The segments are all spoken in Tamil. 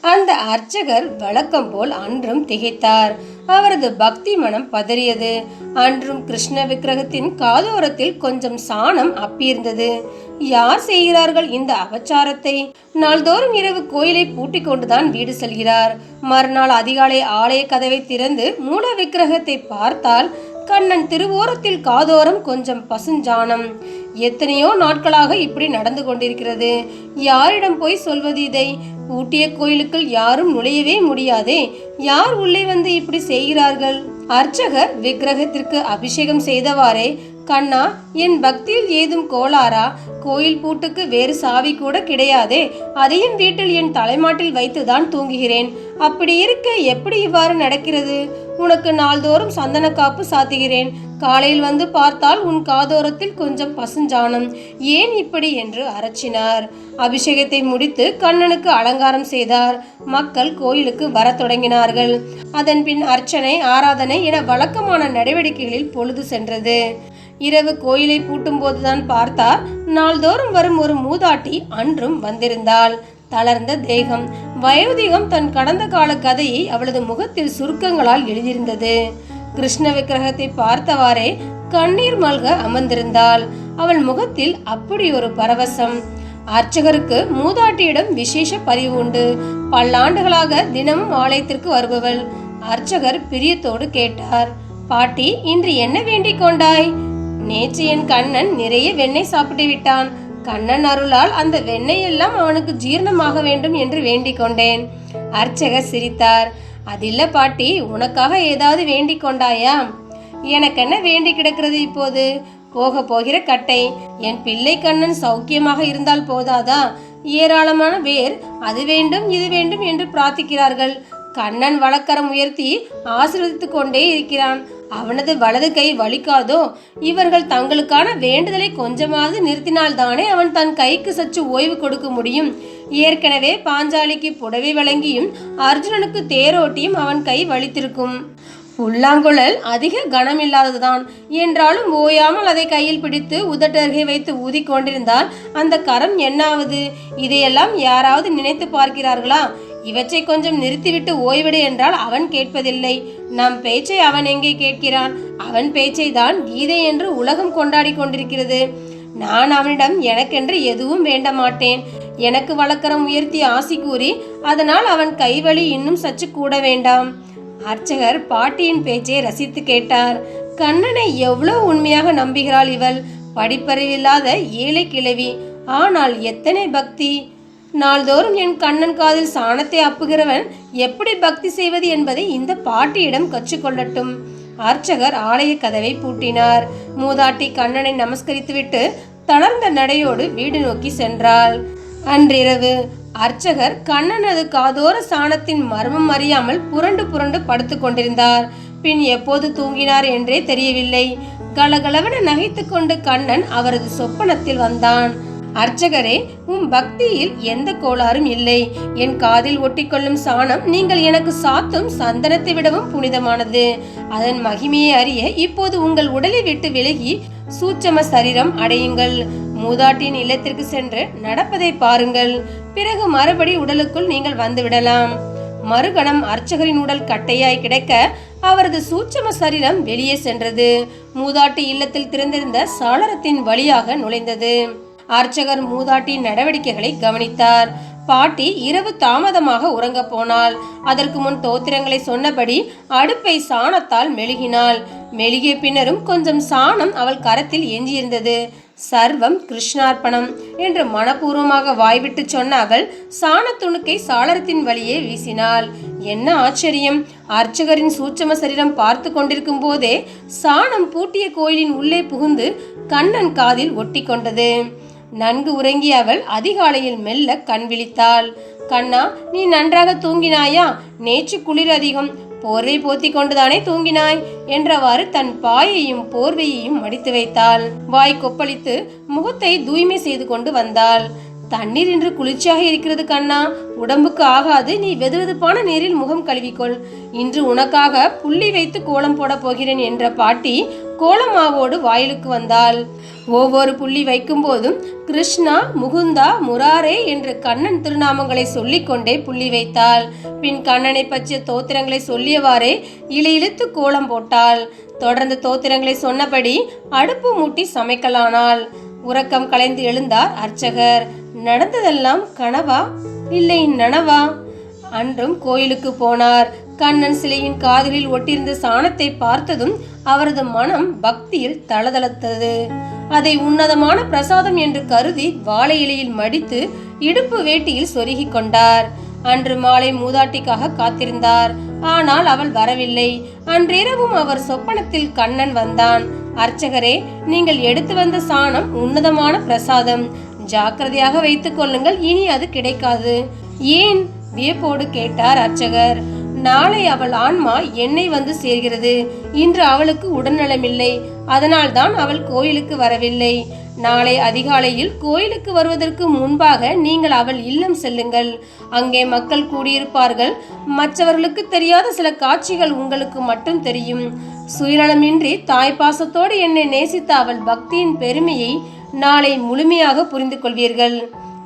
அந்த அர்ச்சகர் வழக்கம் போல் அன்றும் திகைத்தார். அவரது பக்தி மனம் பதறியது. அன்றும் கிருஷ்ண விக்கிரகத்தின் காதோரத்தில் கொஞ்சம் சாணம் அப்பியிருந்தது. யார் செய்கிறார்கள் இந்த அபச்சாரத்தை? நாள்தோறும் இரவு கோயிலை பூட்டி கொண்டுதான் வீடு செல்கிறார். மறுநாள் அதிகாலை ஆலய கதவை திறந்து மூல விக்கிரகத்தை பார்த்தால் கண்ணன் திருவோரத்தில் காதோரம் கொஞ்சம் பசுஞ்சானம் எத்தனையோ நாட்களாக இப்படி நடந்து கொண்டிருக்கிறது. யாரிடம் போய் சொல்வது இதை? பூட்டிய கோயிலுக்குள் யாரும் நுழையவே முடியாதே. யார் உள்ளே வந்து இப்படி செய்கிறார்கள்? அர்ச்சகர் விக்கிரகத்திற்கு அபிஷேகம் செய்தவாறே கண்ணா என் பக்தியில் ஏதும் கோளாரா கோயில் பூட்டுக்கு வேறு சாவி கூட கிடையாதே. அதையும் வீட்டில் என் தலைமாட்டில் வைத்துதான் தூங்குகிறேன். அப்படி இருக்க எப்படி இவ்வாறு நடக்கிறது? உனக்கு நாள்தோறும் சந்தன காப்பு சாத்துகிறேன். காலையில் வந்து பார்த்தால் உன் காதோரத்தில் கொஞ்சம் பசுஞ்சாணம். ஏன் இப்படி என்று அரச்சினார். அபிஷேகத்தை முடித்து கண்ணனுக்கு அலங்காரம் செய்தார். மக்கள் கோயிலுக்கு வரத் தொடங்கினார்கள். அதன் பின் அர்ச்சனை ஆராதனை என வழக்கமான நடவடிக்கைகளில் பொழுது சென்றது. இரவு கோயிலை பூட்டும் போதுதான் பார்த்தார். நாள்தோறும் வரும் ஒரு மூதாட்டி அன்றும் வந்திருந்தாள். தளர்ந்த தேகம் வயோதிகம் தன் கடந்த கால கதையை அவளது முகத்தில் சுருக்கங்களால் எழுதியிருந்தது. கிருஷ்ண விக்கிரகத்தை பார்த்தவாறே கண்ணீர் மல்க அமர்ந்திருந்தாள். அவள் முகத்தில் அப்படி ஒரு பரவசம். அர்ச்சகருக்கு மூதாட்டியிடம் விசேஷ பதிவு உண்டு. பல்லாண்டுகளாக தினமும் ஆலயத்திற்கு வருபவள். அர்ச்சகர் பிரியத்தோடு கேட்டார் பாட்டி இன்று என்ன வேண்டிக் கொண்டாய்? நேற்று என் கண்ணன் நிறைய வெண்ணெய் சாப்பிட்டு விட்டான். கண்ணன் அருளால் அந்த வெண்ணெய் எல்லாம் அவனுக்கு ஜீரணமாக வேண்டும் என்று வேண்டிக் கொண்டேன். அர்ச்சகர் சிரித்தார். அதில்ல பாட்டி உனக்காக ஏதாவது வேண்டிக் கொண்டாயா? எனக்கென்ன வேண்டி கிடக்கிறது இப்போது? போக போகிற கட்டை. என் பிள்ளை கண்ணன் சௌக்கியமாக இருந்தால் போதாதா? ஏராளமான பேர் அது வேண்டும் இது வேண்டும் என்று பிரார்த்திக்கிறார்கள். கண்ணன் வழக்கரம் உயர்த்தி ஆசீர்வதித்துக் கொண்டே இருக்கிறான். அவனது வலது கை வலிக்காதோ? இவர்கள் தங்களுக்கான வேண்டுதலை கொஞ்சமாவது நிறுத்தினால்தானே அவன் தன் கைக்கு சற்று ஓய்வு கொடுக்க முடியும். ஏற்கனவே பாஞ்சாலிக்கு புடவை வழங்கியும் அர்ஜுனனுக்கு தேரோட்டியும் அவன் கை வலித்திருக்கும். புல்லாங்குழல் அதிக கனமில்லாததுதான். என்றாலும் ஓயாமல் அதை கையில் பிடித்து உதட்டருகே வைத்து ஊதிக் கொண்டிருந்தால் அந்த கரம் என்னாவது? இதையெல்லாம் யாராவது நினைத்து பார்க்கிறார்களா? இவற்றை கொஞ்சம் நிறுத்திவிட்டு ஓய்விடு என்றால் அவன் கேட்பதில்லை. நம் பேச்சை அவன் எங்கே கேட்கிறான்? அவன் பேச்சை தான் கீதை என்று உலகம் கொண்டாடி கொண்டிருக்கிறது. நான் அவனிடம் எனக்கென்று எதுவும் வேண்ட மாட்டேன் எனக்கு வழக்கரம் உயர்த்தி ஆசி கூறி அதனால் அவன் கைவலி இன்னும் சற்று கூட வேண்டாம். அர்ச்சகர் பாட்டியின் பேச்சை ரசித்து கேட்டார். கண்ணனை எவ்வளவு உண்மையாக நம்புகிறாள் இவள்? படிப்பறிவில்லாத ஏழை கிழவி. ஆனால் எத்தனை பக்தி! நாள்தோறும் என் கண்ணன் காதில் சாணத்தை அப்புகிறவன் எப்படி பக்தி செய்வது என்பதை இந்த பாட்டியிடம் கற்றுக்கொள்ளட்டும். அர்ச்சகர் ஆலய கதவை பூட்டினார். மூதாட்டி கண்ணனை நமஸ்கரித்துவிட்டு தளர்ந்த நடையோடு வீடு நோக்கி சென்றாள். அன்றிரவு அர்ச்சகர் கண்ணனது காதோர சாணத்தின் மர்மம் அறியாமல் புரண்டு புரண்டு படுத்து கொண்டிருந்தார். பின் எப்போது தூங்கினார் என்றே தெரியவில்லை. கலகலவென நகைத்துக்கொண்டு கண்ணன் அவரது சொப்பனத்தில் வந்தான். அர்ச்சகரே உம் பக்தியில் எந்த கோளாறும் இல்லை. என் காதில் ஒட்டிக்கொள்ளும் சாணம் நீங்கள் எனக்கு சாத்தும் சந்தனத்தை விடவும் புனிதமானது. அதன் மகிமையை அறிய இப்போது உங்கள் உடலை விட்டு விலகி சூட்சம சரீரம் அடையுங்கள். மூதாட்டியின் இல்லத்திற்கு சென்று நடப்பதை பாருங்கள். பிறகு மறுபடி உடலுக்குள் நீங்கள் வந்துவிடலாம் மறுகணம் அர்ச்சகரின் உடல் கட்டையாய் கிடைக்க அவரது சூட்சம சரீரம் வெளியே சென்றது. மூதாட்டி இல்லத்தில் திறந்திருந்த சாளரத்தின் வழியாக நுழைந்தது. அர்ச்சகர் மூதாட்டி நடவடிக்கைகளை கவனித்தார். பாட்டி இரவு தாமதமாக உறங்க போனாள். அதற்கு முன் தோத்திரங்களை சொன்னபடி அடுப்பை சாணத்தால் மெழுகினாள். மெழுகிய பின்னரும் கொஞ்சம் சாணம் அவள் கரத்தில் எஞ்சியிருந்தது சர்வம் கிருஷ்ணார்ப்பணம் என்று மனப்பூர்வமாக வாய்விட்டு சொன்ன அவள் சாணத்துணுக்கை சாளரத்தின் வழியே வீசினாள். என்ன ஆச்சரியம்! அர்ச்சகரின் சூட்சம சரீரம் பார்த்து கொண்டிருக்கும் போதே சாணம் பூட்டிய கோயிலின் உள்ளே புகுந்து கண்ணன் காதில் ஒட்டி கொண்டது. நன்கு உறங்கிய அவள் அதிகாலையில் மெல்ல கண் விழித்தாள். கண்ணா நீ நன்றாக தூங்கினாயா? நேற்று குளிர் அதிகம். போர்வை போத்தி கொண்டுதானே தூங்கினாய்? என்றவாறு தன் பாயையும் போர்வையையும் மடித்து வைத்தாள். வாய் கொப்பளித்து முகத்தை தூய்மை செய்து கொண்டு வந்தாள். தண்ணீர் இன்று குளிர்ச்சியாக இருக்கிறது கண்ணா. உடம்புக்கு ஆகாது. நீ வெதுவெதுப்பான நீரில் முகம் கழுவிக்கொள். இன்று உனக்காக புள்ளி வைத்து கோலம் போட போகிறேன் என்ற பாட்டி கோலமாவோடு வாயிலுக்கு வந்தாள். ஒவ்வொரு புள்ளி வைக்கும் போதும் கிருஷ்ணா முகுந்தா முராரே என்று கண்ணன் திருநாமங்களை சொல்லிக்கொண்டே புள்ளி வைத்தாள். பின் கண்ணனை பற்றிய தோத்திரங்களை சொல்லியவாறே இலையிழுத்து கோலம் போட்டாள். தொடர்ந்து தோத்திரங்களை சொன்னபடி அடுப்பு மூட்டி சமைக்கலானாள். உறக்கம் கலைந்து எழுந்தார் அர்ச்சகர். நடந்ததெல்லாம் கனவா? இல்லை நனவா. அன்றும் கோயிலுக்கு போனார். கண்ணன் சிலையின் காதலில் ஒட்டியிருந்த சாணத்தை பார்த்ததும் அவரது மனம் பக்தியில் தளதளத்தது. அதை உன்னதமான பிரசாதம் என்று கருதி வாழை இலையில் மடித்து இடுப்பு வேட்டியில் சொருகிக் கொண்டார். அன்று மாலை மூதாட்டிக்காக காத்திருந்தார். ஆனால் அவள் வரவில்லை. அன்றிரவும் அவர் சொப்பனத்தில் கண்ணன் வந்தான். அர்ச்சகரே நீங்கள் எடுத்து வந்த சாணம் உன்னதமான பிரசாதம். ஜாக்கிரதையாக வைத்துக் கொள்ளுங்கள். இனி அது கிடைக்காது. ஏன்? வியப்போடு கேட்டார் அர்ச்சகர். நாளை அவள் ஆன்மா என்னை வந்து சேர்கிறது. இன்று அவளுக்கு உடல்நலமில்லை. அதனால்தான் அவள் கோயிலுக்கு வரவில்லை. நாளை அதிகாலையில் கோயிலுக்கு வருவதற்கு முன்பாக நீங்கள் அவள் இல்லம் செல்லுங்கள். அங்கே மக்கள் கூடியிருப்பார்கள். மற்றவர்களுக்கு தெரியாத சில காட்சிகள் உங்களுக்கு மட்டும் தெரியும். சுயநலமின்றி தாய்ப்பாசத்தோடு என்னை நேசித்த அவள் பக்தியின் பெருமையை நாளை முழுமையாக புரிந்து கொள்வீர்கள்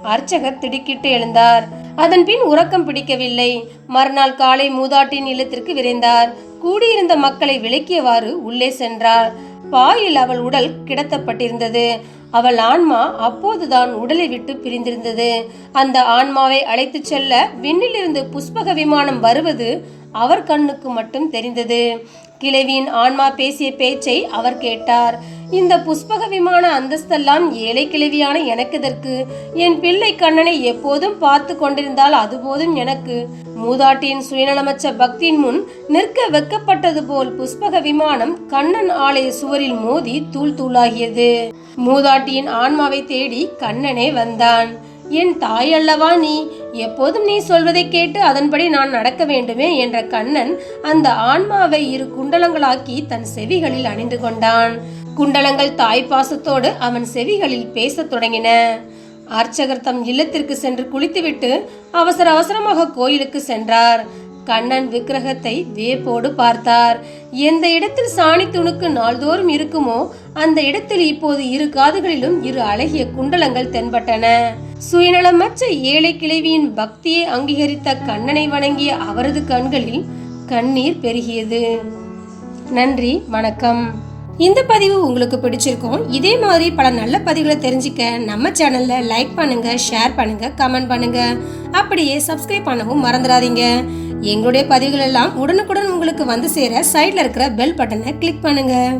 அர்ச்சகர் திடுக்கிட்டு எழுந்தார். அதன் பின் உறக்கம் பிடிக்கவில்லை. மறுநாள் காலை மூதாட்டின் இல்லத்திற்கு விரைந்தார். கூடியிருந்த மக்களை விளக்கியவாறு உள்ளே சென்றார். பாயில் அவள் உடல் கிடத்தப்பட்டிருந்தது. அவள் ஆன்மா அப்போதுதான் உடலை விட்டு பிரிந்திருந்தது. அந்த ஆன்மாவை அழைத்துச் செல்ல விண்ணிலிருந்து புஷ்பக விமானம் வருவது அவர் கண்ணுக்கு மட்டும் தெரிந்தது. கிழவியின் ஆன்மா பேசிய பேச்சை அவர் கேட்டார். இந்த புஷ்பக விமான அந்தஸ்தெல்லாம் ஏழை கிழவியான எனக்கெதற்கு? என் பிள்ளை கண்ணனை எப்போதும் பார்த்து கொண்டிருந்தால் அது போதும் எனக்கு. மூதாட்டியின் சுயநலமற்ற பக்தியின் முன் நிற்க வெக்கப்பட்டது போல் புஷ்பக விமானம் கண்ணன் ஆலய சுவரில் மோதி தூள் தூளாகியது. மூதாட்டியின் ஆன்மாவை தேடி கண்ணனே வந்தான். என் தாய் அல்லவா நீ? எப்போதும் நீ சொல்வதை கேட்டு அதன்படி நான் நடக்க வேண்டுமே என்ற கண்ணன் அந்த ஆன்மாவை இரு குண்டலங்களாக்கி தன் செவிகளில் அணிந்து கொண்டான். குண்டலங்கள் தாய் பாசத்தோடு அவன் செவிகளில் பேசத் தொடங்கின. அர்ச்சகர் தம் இல்லத்திற்கு சென்று குளித்துவிட்டு அவசர அவசரமாக கோயிலுக்கு சென்றார். கண்ணன் விக்கிரகத்தை வியப்போடு பார்த்தார். எந்த இடத்தில் சாணி துணுக்கு நாள்தோறும் இருக்குமோ அந்த இடத்தில் இப்போது இரு காதுகளிலும் இரு அழகிய குண்டலங்கள் தென்பட்டன. சுயநலமற்ற ஏழை கிழவியின் பக்தியை அங்கீகரித்த கண்ணனை வணங்கிய அவரது கண்களில் கண்ணீர் பெருகியது. நன்றி வணக்கம். இந்த பதிவு உங்களுக்கு பிடிச்சிருக்கும் இதே மாதிரி பல நல்ல பதிவுகளை தெரிஞ்சுக்க நம்ம சேனல்ல லைக் பண்ணுங்க ஷேர் பண்ணுங்க கமெண்ட் பண்ணுங்க. அப்படியே சப்ஸ்கிரைப் பண்ணவும் மறந்துடாதீங்க. எங்களுடைய பதிவுகள் எல்லாம் உடனுக்குடன் உங்களுக்கு வந்து சேர சைடில் இருக்கிற பெல் பட்டனை கிளிக் பண்ணுங்கள்